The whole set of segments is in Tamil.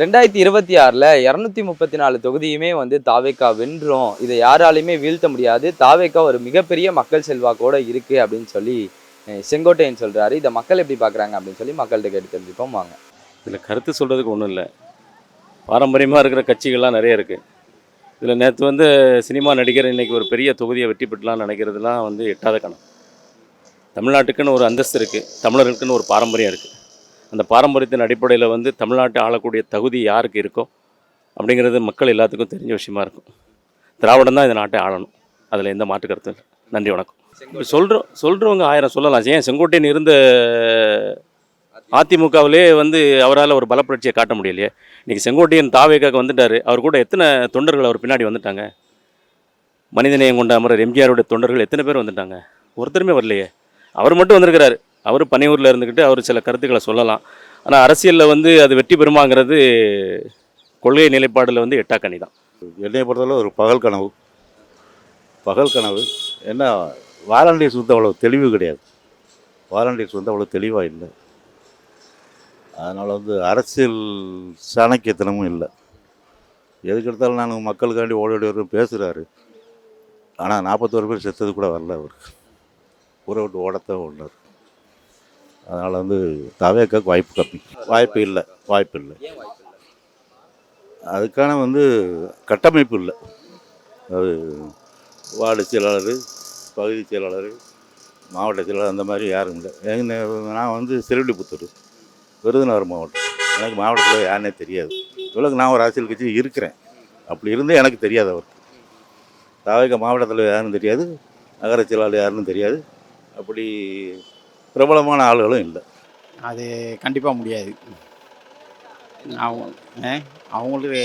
ரெண்டாயிரத்தி இருபத்தி ஆறில் இரநூத்தி முப்பத்தி நாலு தொகுதியுமே வந்து தாவேக்கா வென்றோம். இதை யாராலையுமே வீழ்த்த முடியாது. தாவேக்கா ஒரு மிகப்பெரிய மக்கள் செல்வாக்கோட இருக்குது அப்படின்னு சொல்லி செங்கோட்டையன் சொல்கிறாரு இதை மக்கள் எப்படி பார்க்குறாங்க அப்படின்னு சொல்லி மக்கள்கிட்ட கேட்டு தெரிஞ்சுப்போம். வாங்க. இதில் கருத்து சொல்கிறதுக்கு ஒன்றும் இல்லை. பாரம்பரியமாக இருக்கிற கட்சிகள்லாம் நிறைய இருக்குது இதில் நேற்று வந்து சினிமா நடிகர் இன்றைக்கி ஒரு பெரிய தொகுதியை வெற்றி பெற்றலாம் நினைக்கிறதுலாம் வந்து எட்டாத கணம். தமிழ்நாட்டுக்குன்னு ஒரு அந்தஸ்து இருக்குது தமிழர்களுக்குன்னு ஒரு பாரம்பரியம் இருக்குது அந்த பாரம்பரியத்தின் அடிப்படையில் வந்து தமிழ்நாட்டை ஆளக்கூடிய தகுதி யாருக்கு இருக்கோ அப்படிங்கிறது மக்கள் எல்லாத்துக்கும் தெரிஞ்ச விஷயமா இருக்கும். திராவிடம் தான் இந்த நாட்டை ஆளணும். அதில் எந்த மாற்று கருத்தும் இல்லை. நன்றி வணக்கம். சொல்கிறோம் சொல்கிறவங்க ஆயிரம் சொல்லலாம். ஏன் செங்கோட்டையன் இருந்த அதிமுகவிலே வந்து அவரால் ஒரு பலப்புரட்சியை காட்ட முடியலையே. இன்னைக்கு செங்கோட்டையன் தாவேக்காக்கு வந்துட்டாரு. அவர் கூட எத்தனை தொண்டர்கள் அவர் பின்னாடி வந்துட்டாங்க? மனிதநேயம் கொண்ட அமரர் எம்ஜிஆருடைய தொண்டர்கள் எத்தனை பேர் வந்துட்டாங்க? ஒருத்தருமே வரலையே. அவர் மட்டும் வந்திருக்கிறாரு. அவர் பனையூரில் இருந்துக்கிட்டு அவர் சில கருத்துக்களை சொல்லலாம். ஆனால் அரசியலில் வந்து அது வெற்றி பெறுமாங்கிறது கொள்கை நிலைப்பாடில் வந்து எட்டாக்கணி தான். என்னை பொறுத்தளவு ஒரு பகல் கனவு. பகல் கனவு. என்ன வாலண்டியர்ஸ் வந்து அவ்வளோ தெளிவு கிடையாது. வாலண்டியர்ஸ் வந்து அவ்வளோ தெளிவாக இல்லை. அதனால் வந்து அரசியல் சாணக்கியத்தனமும் இல்லை. எதுக்கு எடுத்தாலும் நான் மக்களுக்காண்டி ஓடி ஓடி வரும் பேசுகிறாரு ஆனால் நாற்பத்தோரு பேர் செத்தது கூட வரல அவருக்கு ஊரை விட்டு ஓடத்தான் ஓடினார். அதனால் வந்து தவேக்க வாய்ப்பு கம்மி. வாய்ப்பு இல்லை வாய்ப்பு இல்லை. அதுக்கான வந்து கட்டமைப்பு இல்லை. அது வார்டு செயலாளர் பகுதி செயலாளர் மாவட்ட செயலாளர் அந்த மாதிரி யாரும் இல்லை. எங்க நான் வந்து சிறுவில்லிபுத்தூர் விருதுநகர் மாவட்டம். எனக்கு மாவட்டத்தில் யாருனே தெரியாது. இவ்வளோக்கு நான் ஒரு அரசியல் கட்சி இருக்கிறேன். அப்படி இருந்தே எனக்கு தெரியாது அவர் தாவக மாவட்டத்தில் யாருன்னு தெரியாது. நகர செயலாளர் யாருன்னு தெரியாது. அப்படி பிரபலமான ஆளுகளும் இல்லை. அது கண்டிப்பாக முடியாது. அவங்க ஆ, அவங்களுக்கு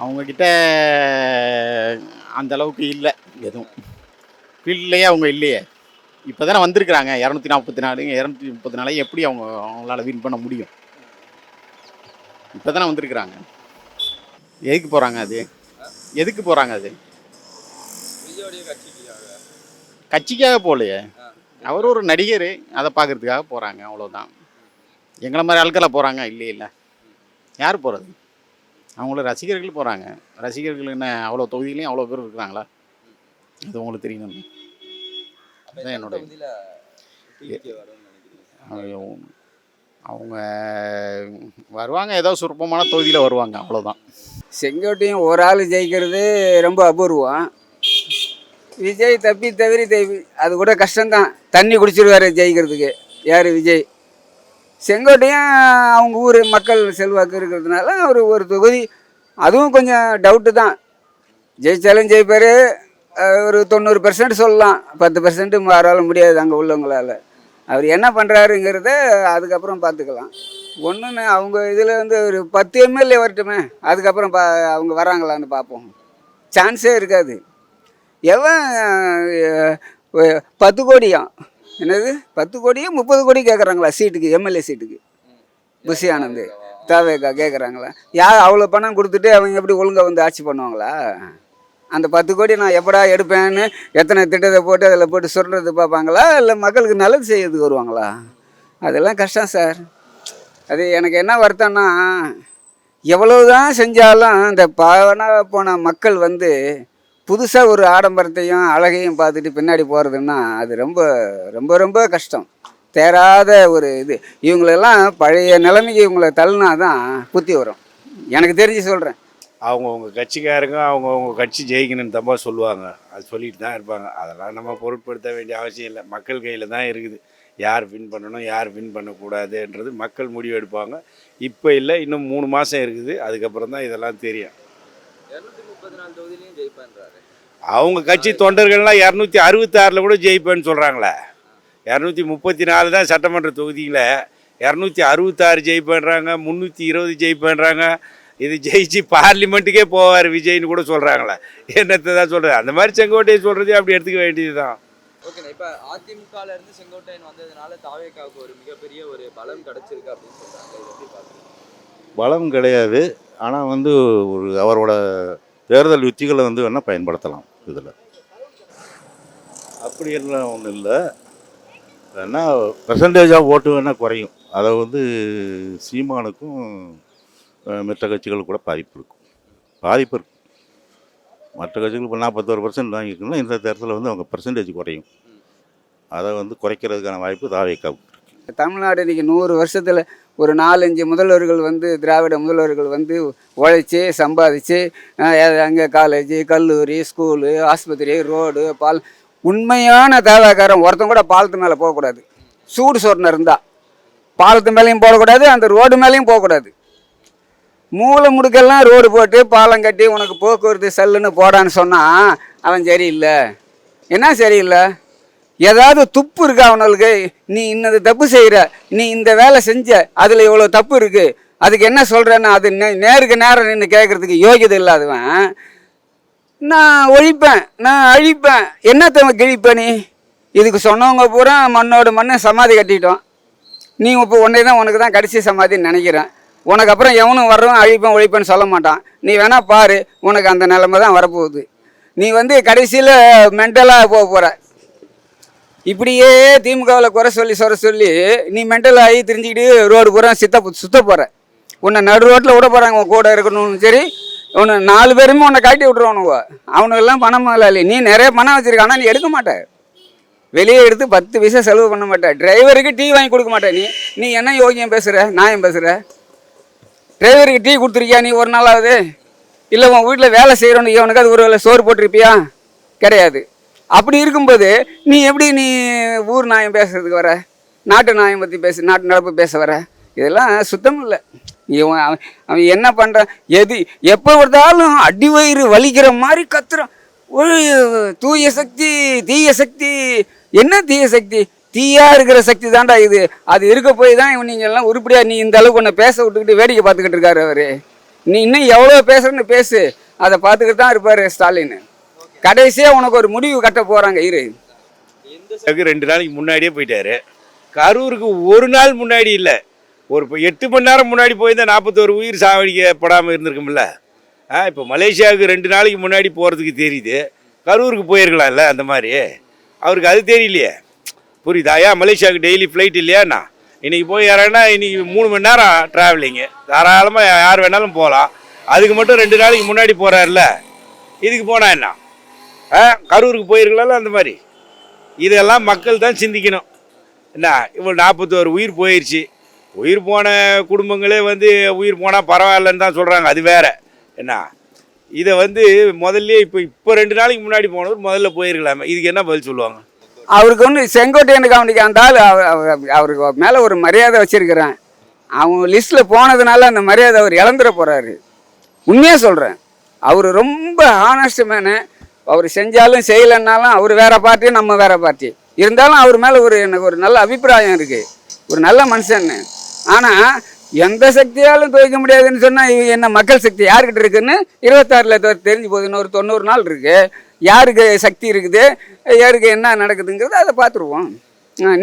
அவங்கக்கிட்ட அந்தளவுக்கு இல்லை எதுவும். ஃபீல்ட்லேயே அவங்க இல்லையே. இப்போ தானே வந்திருக்கிறாங்க. இரநூத்தி நாற்பத்தி நாலு இரநூத்தி முப்பத்தி நாலு எப்படி அவங்க அவங்களால வின் பண்ண முடியும்? இப்போ தானே வந்திருக்கிறாங்க. எதுக்கு போகிறாங்க அது? எதுக்கு போகிறாங்க அது? கட்சிக்காக போகலையே? அவர் ஒரு நடிகர் அதை பார்க்கறதுக்காக போகிறாங்க அவ்வளோதான் எங்களை மாதிரி ஆட்களா போகிறாங்க இல்லை இல்லை. யார் போகிறது அவங்கள ரசிகர்கள் போகிறாங்க ரசிகர்கள் என்ன அவ்வளோ தொகுதியிலையும் அவ்வளோ பேர் இருக்கிறாங்களா? அது உங்களுக்கு தெரியணும். அதான் என்னோட அவங்க- அவங்க வருவாங்க ஏதோ சுருப்பமான தொகுதியில் வருவாங்க அவ்வளோதான் செங்கோட்டையும் ஒரு ஆள் ஜெயிக்கிறது ரொம்ப அபூர்வம். விஜய் தப்பி தவிரி தப்பி அது கூட கஷ்டம்தான். தண்ணி குடிச்சிருவாரு ஜெயிக்கிறதுக்கு. யார் விஜய்? செங்கோட்டையும் அவங்க ஊர் மக்கள் செல்வாக்கு இருக்கிறதுனால அவர் ஒரு தொகுதி. அதுவும் கொஞ்சம் டவுட்டு தான். ஜெயிச்சாலும் ஜெயிப்பார். ஒரு தொண்ணூறு பெர்சன்ட் சொல்லலாம். பத்து பெர்சன்ட் மாறால முடியாது அங்கே உள்ளவங்களால. அவர் என்ன பண்ணுறாருங்கிறத அதுக்கப்புறம் பார்த்துக்கலாம். ஒன்றுன்னு அவங்க இதில் வந்து ஒரு பத்து எம்எல்ஏ வரட்டுமே. அதுக்கப்புறம் பா அவங்க வராங்களான்னு பார்ப்போம். சான்ஸே இருக்காது. எவன் பத்து கோடியா? என்னது? பத்து கோடியோ முப்பது கோடி கேட்குறாங்களா சீட்டுக்கு எம்எல்ஏ சீட்டுக்கு? புஷி ஆனந்த் தாவேக்கா கேட்குறாங்களா யார் அவ்வளோ பணம் கொடுத்துட்டு அவங்க எப்படி ஒழுங்காக வந்து ஆட்சி பண்ணுவாங்களா? அந்த பத்து கோடி நான் எப்படா எடுப்பேன்னு எத்தனை திட்டத்தை போட்டு அதில் போட்டு சொல்கிறது பார்ப்பாங்களா? இல்லை மக்களுக்கு நல்லது செய்யறதுக்கு வருவாங்களா? அதெல்லாம் கஷ்டம் சார். அது எனக்கு என்ன வருத்தம்னா எவ்வளவுதான் செஞ்சாலும் இந்த பாவனா போன மக்கள் வந்து புதுசாக ஒரு ஆடம்பரத்தையும் அழகையும் பார்த்துட்டு பின்னாடி போகிறதுன்னா அது ரொம்ப ரொம்ப ரொம்ப கஷ்டம். தேராத ஒரு இது. இவங்களெல்லாம் பழைய நிலைமைக்கு இவங்களை தள்ளினா தான் புத்தி வரும். எனக்கு தெரிஞ்சு சொல்கிறேன் அவங்கவுங்க கட்சிக்காரங்க அவங்கவுங்க கட்சி ஜெயிக்கணும்னு தப்பா சொல்லுவாங்க. அது சொல்லிட்டு தான் இருப்பாங்க. அதெல்லாம் நம்ம பொருட்படுத்த வேண்டிய அவசியம் இல்லை. மக்கள் கையில் தான் இருக்குது. யார் வின் பண்ணணும் யார் வின் பண்ணக்கூடாதுன்றது மக்கள் முடிவு எடுப்பாங்க. இப்போ இல்லை இன்னும் மூணு மாதம் இருக்குது. அதுக்கப்புறம் தான் இதெல்லாம் தெரியும். அவங்க கட்சி தொண்டர்கள்லாம் இரநூத்தி அறுபத்தாறில் கூட ஜெயிப்பேன்னு சொல்கிறாங்களே இரநூத்தி முப்பத்தி நாலு தான் சட்டமன்ற தொகுதியில் இரநூத்தி அறுபத்தாறு ஜெயிப்பேன்றாங்க முந்நூற்றி இருபது ஜெயிப்பேன்றாங்க. இது ஜெயிச்சு பார்லிமெண்ட்டுக்கே போவார் விஜய்னு கூட சொல்கிறாங்களே என்னத்தை தான் சொல்கிறது அந்த மாதிரி செங்கோட்டையை சொல்கிறது அப்படி எடுத்துக்க வேண்டியது தான் ஓகே இப்ப அதிமுகல இருந்து செங்கோட்டையன் வந்ததுனால தாவேக்காவுக்கு ஒரு மிகப்பெரிய ஒரு பலம் கிடைச்சிருக்கு அப்படின்னு சொல்றாங்க. இதை எப்படி பாக்குறீங்க? பலம் கிடையாது. ஆனால் வந்து ஒரு அவரோட தேர்தல் யுத்திகளை வந்து வேணால் பயன்படுத்தலாம். இதில் அப்படியெல்லாம் ஒன்றும் இல்லை. வேணா பெர்சன்டேஜாக ஓட்டு வேணால் குறையும். அதை வந்து சீமானுக்கும் மற்ற கட்சிகளுக்கு கூட பாதிப்பு இருக்கும். பாதிப்பு இருக்கும். மற்ற கட்சிகள் இப்போ நாற்பத்தோரு பர்சன்ட் வாங்கிக்கணும்னா இந்த தேர்தலில் வந்து அவங்க பர்சன்டேஜ் குறையும். அதை வந்து குறைக்கிறதுக்கான வாய்ப்பு தாவேக்காவுக்கு தமிழ்நாடு இன்னைக்கு நூறு வருஷத்தில் ஒரு நாலஞ்சு முதல்வர்கள் வந்து திராவிட முதல்வர்கள் வந்து உழைச்சி சம்பாதிச்சு அங்கே காலேஜ் கல்லூரி ஸ்கூலு ஆஸ்பத்திரி ரோடு பால். உண்மையான தேவைக்காரன் ஒருத்தன் கூட பாலத்து மேலே போகக்கூடாது. சூடு சொரணம் இருந்தால் பாலத்து மேலேயும் போடக்கூடாது அந்த ரோடு மேலேயும் போகக்கூடாது. மூளை முடுக்கெல்லாம் ரோடு போட்டு பாலம் கட்டி உனக்கு போக்குவரத்து செல்லுன்னு போடான்னு சொன்னால் அவன் சரியில்லை. என்ன சரியில்லை? ஏதாவது துப்பு இருக்கா அவனுக்கு? நீ இன்னது தப்பு செய்கிற நீ இந்த வேலை செஞ்ச அதில் இவ்வளோ தப்பு இருக்குது அதுக்கு என்ன சொல்கிறேன்னா அது நே நேருக்கு நேரம் நின்று கேட்குறதுக்கு யோகியதை இல்லாதவன் நான் ஒழிப்பேன் நான் அழிப்பேன். என்னத்த கிழிப்பேன் நீ? இதுக்கு சொன்னவங்க பூரா மண்ணோட மண்ணை சமாதி கட்டிட்டோம். நீ இப்போ உன்னை தான் உனக்கு தான் கடைசி சமாதின்னு நினைக்கிறேன். உனக்கு அப்புறம் எவனும் வர்றவன் அழிப்பேன் ஒழிப்பேன்னு சொல்ல மாட்டான். நீ வேணால் பாரு உனக்கு அந்த நிலைமை தான் வரப்போகுது. நீ வந்து கடைசியில் மென்டலாக போக போகிற இப்படியே திமுகவில் குறை சொல்லி சொல்ல சொல்லி நீ மென்டல் ஆகி தெரிஞ்சுக்கிட்டு ரோடு பூரா சித்த சுத்த போகிற உன்னை நடு ரோட்டில் விட போகிறாங்க உன் கூட இருக்கணும்னு. சரி உன்னை நாலு பேருமே உன்னை காட்டி விட்ருவானுவோ அவனுக்கெல்லாம் பணம் முதலாளி. நீ நிறைய பணம் வச்சிருக்க ஆனால் நீ எடுக்க மாட்ட. வெளியே எடுத்து பத்து பைசா செலவு பண்ண மாட்டேன் டிரைவருக்கு டீ வாங்கி கொடுக்க மாட்டேன் நீ. நீ என்ன யோகியம் பேசுகிற நியாயம் பேசுகிற டிரைவருக்கு டீ கொடுத்துருக்கியா நீ ஒரு நாளாவது? இல்லை உன் வீட்டில் வேலை செய்கிறோன்னு இவனுக்கு அது ஒரு வேளை சோறு போட்டிருப்பியா? கிடையாது. அப்படி இருக்கும்போது நீ எப்படி நீ ஊர் நாயம் பேசுறதுக்கு வர? நாட்டு நாயம் பற்றி பேச நாட்டு நடப்பு பேச வர? இதெல்லாம் சுத்தம் இல்லை. இவன் அவன் அவன் என்ன பண்ணுறான் எது எப்போ பார்த்தாலும் அடி வயிறு வலிக்கிற மாதிரி கத்துறான். ஒரு தூய சக்தி தீய சக்தி. என்ன தீய சக்தி? தீயா இருக்கிற சக்தி தான்டா இது. அது இருக்க போய் தான் இவன் நீங்கள் எல்லாம் உருப்படியா நீ இந்த அளவுக்கு உன்னை பேச விட்டுக்கிட்டு வேடிக்கை பார்த்துக்கிட்டு இருக்காரு அவரு. நீ இன்னும் எவ்வளோ பேசுறன்னு பேசு. அதை பார்த்துக்கிட்டு தான் இருப்பார் ஸ்டாலின். கடைசியாக உனக்கு ஒரு முடிவு கட்ட போகிறாங்க இரு. ரெண்டு நாளைக்கு முன்னாடியே போயிட்டாரு. கரூருக்கு ஒரு நாள் முன்னாடி இல்லை. ஒரு இப்போ எட்டு மணி நேரம் முன்னாடி போயிருந்தால் நாற்பத்தோரு உயிர் சாவடிக்கப்படாமல் இருந்திருக்கும்ல. ஆ இப்போ மலேசியாவுக்கு ரெண்டு நாளைக்கு முன்னாடி போகிறதுக்கு தெரியுது. கரூருக்கு போயிருக்கலாம்ல அந்த மாதிரி. அவருக்கு அது தெரியலையே. புரியுதா? ஏன் மலேசியாவுக்கு டெய்லி ஃப்ளைட் இல்லையாண்ணா இன்றைக்கி போய் இறங்கினா இன்றைக்கி மூணு மணி நேரம் ட்ராவலிங்கு தாராளமாக யார் வேணாலும் போகலாம் அதுக்கு மட்டும் ரெண்டு நாளைக்கு முன்னாடி போகிறாருல இதுக்கு போனா என்ன? கரூருக்கு போயிருக்கலாம் அந்த மாதிரி. இதெல்லாம் மக்கள் தான் சிந்திக்கணும். என்ன இவ்வளோ நாற்பத்தோரு உயிர் போயிடுச்சு உயிர் போன குடும்பங்களே வந்து உயிர் போனால் பரவாயில்லன்னு தான் சொல்கிறாங்க அது வேற. என்ன இதை வந்து முதல்ல இப்போ இப்போ ரெண்டு நாளைக்கு முன்னாடி போனவர் முதல்ல போயிருக்கலாமே. இதுக்கு என்ன பதில் சொல்லுவாங்க? அவருக்கு வந்து செங்கோட்டையனுக்கு அவனுக்கு அந்த ஆள் அவருக்கு மேலே ஒரு மரியாதை வச்சுருக்கிறேன். அவன் லிஸ்ட்டில் போனதுனால அந்த மரியாதை அவர் இழந்துட போகிறாரு உண்மையாக சொல்கிறேன் அவர் ரொம்ப ஹானஸ்ட் மேனு அவர் செஞ்சாலும் செய்யலைன்னாலும் அவர் வேறு பார்ட்டி நம்ம வேறு பார்ட்டி இருந்தாலும் அவர் மேலே ஒரு எனக்கு ஒரு நல்ல அபிப்பிராயம் இருக்குது ஒரு நல்ல மனுஷன்னு. ஆனால் எந்த சக்தியாலும் துவைக்க முடியாதுன்னு சொன்னால் என்ன மக்கள் சக்தி யாருக்கிட்ட இருக்குன்னு இருபத்தாறில் தெரிஞ்சு போகுதுன்னு ஒரு தொண்ணூறு நாள் இருக்குது யாருக்கு சக்தி இருக்குது? யாருக்கு என்ன நடக்குதுங்கிறது அதை பார்த்துருவோம்.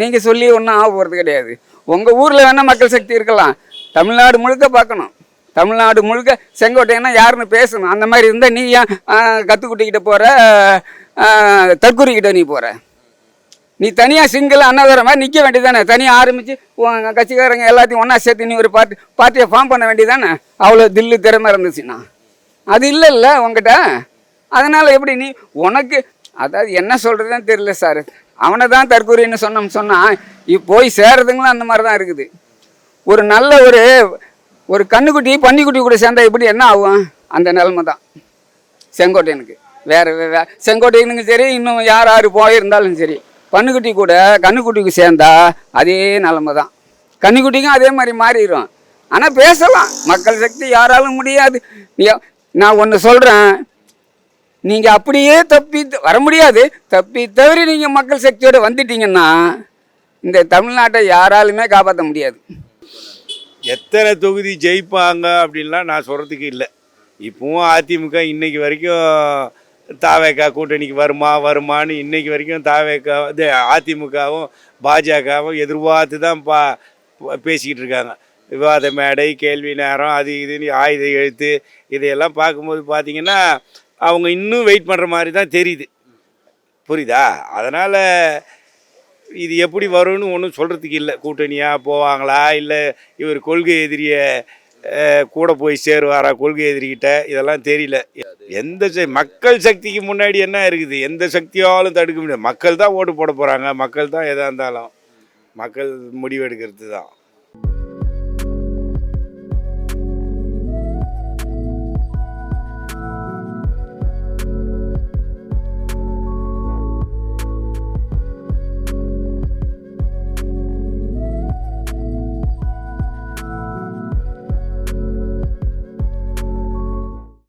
நீங்கள் சொல்லி ஒன்றும் ஆக போகிறது கிடையாது. உங்கள் ஊரில் வேணால் மக்கள் சக்தி இருக்கலாம். தமிழ்நாடு முழுக்க பார்க்கணும். தமிழ்நாடு முழுக்க செங்கோட்டையன்னா யாருன்னு பேசணும். அந்த மாதிரி இருந்தால் நீ ஏன் கற்றுக்குட்டிக்கிட்ட போகிற தற்கூரிக்கிட்ட நீ போகிற நீ தனியாக சிங்கிள் அண்ணாதர மாதிரி நிற்க வேண்டியதானே தனியாக ஆரம்பித்து உன் கட்சிக்காரங்க எல்லாத்தையும் ஒன்றா சேர்த்து நீ ஒரு பார்ட்டி பார்ட்டியை ஃபார்ம் பண்ண வேண்டியதானே அவ்வளோ தில்லு திறமை இருந்துச்சுன்னா. அது இல்லைல்ல உங்ககிட்ட அதனால் எப்படி நீ உனக்கு அதாவது என்ன சொல்கிறதுன்னு தெரியல சார் அவனை தான் தற்கூரின்னு சொன்னோம் சொன்னால் இப்போ போய் சேர்றதுங்களும் அந்த மாதிரி தான் இருக்குது. ஒரு நல்ல ஒரு ஒரு கண்ணுக்குட்டி பன்னிக்குட்டி கூட சேர்ந்தா எப்படி என்ன ஆகும்? அந்த நிலமை தான். செங்கோட்டையனுக்கு. வேறு வே- வே- செங்கோட்டையனுக்கும் சரி இன்னும் யார் யார் போயிருந்தாலும் சரி பன்னுக்குட்டி கூட கண்ணுக்குட்டிக்கு சேர்ந்தா அதே நிலமை தான். கன்னிக்குட்டிக்கும் அதே மாதிரி மாறிடும் ஆனால் பேசலாம். மக்கள் சக்தி யாராலும் முடியாது. நான் ஒன்று சொல்கிறேன் நீங்கள் அப்படியே தப்பி வர முடியாது. தப்பி தவிர நீங்கள் மக்கள் சக்தியோடு வந்துட்டீங்கன்னா இந்த தமிழ்நாட்டை யாராலுமே காப்பாற்ற முடியாது. எத்தனை தொகுதி ஜெயிப்பாங்க அப்படின்லாம் நான் சொல்கிறதுக்கு இல்லை. இப்போவும் அதிமுக இன்றைக்கி வரைக்கும் தாவேக்கா கூட்டணிக்கு வருமா வருமான்னு இன்றைக்கி வரைக்கும் தாவேக்கா இது அதிமுகவும் பாஜகவும் எதிர்பார்த்து தான் பா பேசிக்கிட்டு இருக்காங்க. விவாத மேடை கேள்வி நேரம் அது இதுன்னு ஆயுத எழுத்து இதையெல்லாம் பார்க்கும்போது பார்த்திங்கன்னா அவங்க இன்னும் வெயிட் பண்ணுற மாதிரி தான் தெரியுது. புரியுதா? அதனால் இது எப்படி வரும்னு ஒன்றும் சொல்கிறதுக்கு இல்லை. கூட்டணியாக போவாங்களா? இல்லை இவர் கொள்கை எதிரியை கூட போய் சேருவாரா? கொள்கை எதிரிக்கிட்ட இதெல்லாம் தெரியல. எந்த ச- மக்கள் சக்திக்கு முன்னாடி என்ன இருக்குது? எந்த சக்தியாலும் தடுக்க முடியாது. மக்கள் தான் ஓட்டு போட போகிறாங்க மக்கள் தான் எதாக இருந்தாலும். மக்கள் முடிவெடுக்கிறது தான்